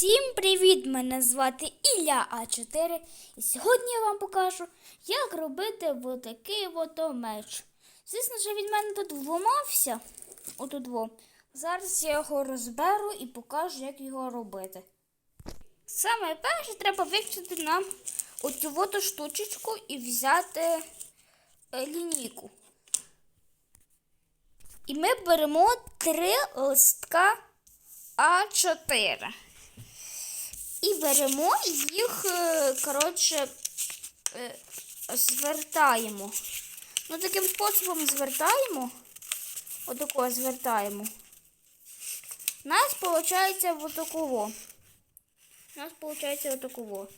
Всім привіт! Мене звати Ілля А4 і сьогодні я вам покажу, як робити отакий ото меч. Звісно ж, він мене тут вламався. Отут во. Зараз я його розберу і покажу, як його робити. Саме перше треба вивчити нам оцю ото штучечку і взяти е, лінійку. І ми беремо три листка А4. І беремо їх, е, коротше, е, звертаємо. Ну, таким способом звертаємо. Отакого звертаємо. У нас виходить отакого. У нас виходить отакого.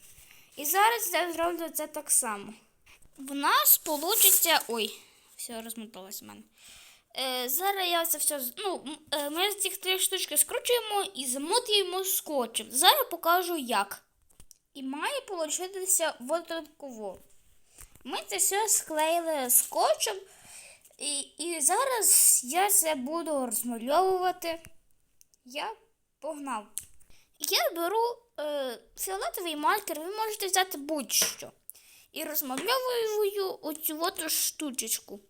І зараз я зроблю це так само. В нас вийде. Ой, все розмоталось в мене. Е, зараз я це все. Ну, е, ми з цих три штучки скручуємо і замотуємо скотчем. Зараз покажу як. І має получитися вот. Ми це все склеїли скотчем. І, і зараз я це буду розмальовувати. Я погнав. Я беру е, фіолетовий маркер, ви можете взяти будь-що. І розмальовую оцю от штучечку.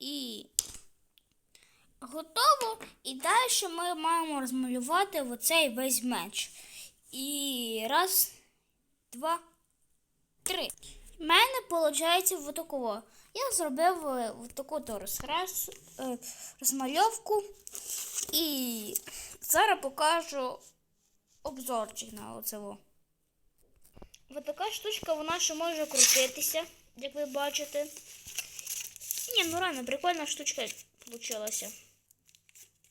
І готово. І далі ми маємо розмалювати оцей весь меч. І раз, два, три. У мене виходить отакого. Я зробив е, таку то е, розмальовку. І зараз покажу обзорчик на оцього. Ось така штучка, вона ще може крутитися, як ви бачите. Ні, ну рано, прикольна штучка получилась.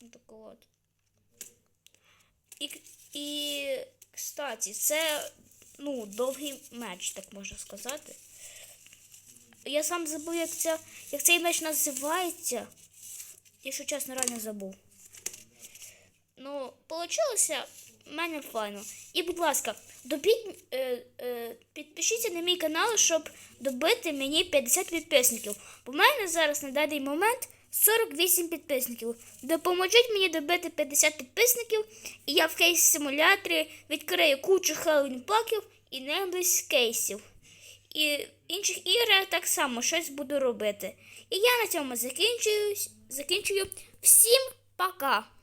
Вот такого вот. І, і, кстати, це, ну, довгий меч, так можна сказати. Я сам забув, як, ця, як цей меч називається. Якщо чесно, реально забув. Ну, получилося в мене файно. І, будь ласка, добіть, е, е, підпишіться на мій канал, щоб добити мені 50 підписників. Бо в мене зараз на даний момент 48 підписників. Допоможіть мені добити 50 підписників, і я в кейс-симуляторі відкрию кучу Хеллоуін паків і небезь кейсів. І в інших іграх так само щось буду робити. І я на цьому закінчую. закінчую. Всім пока!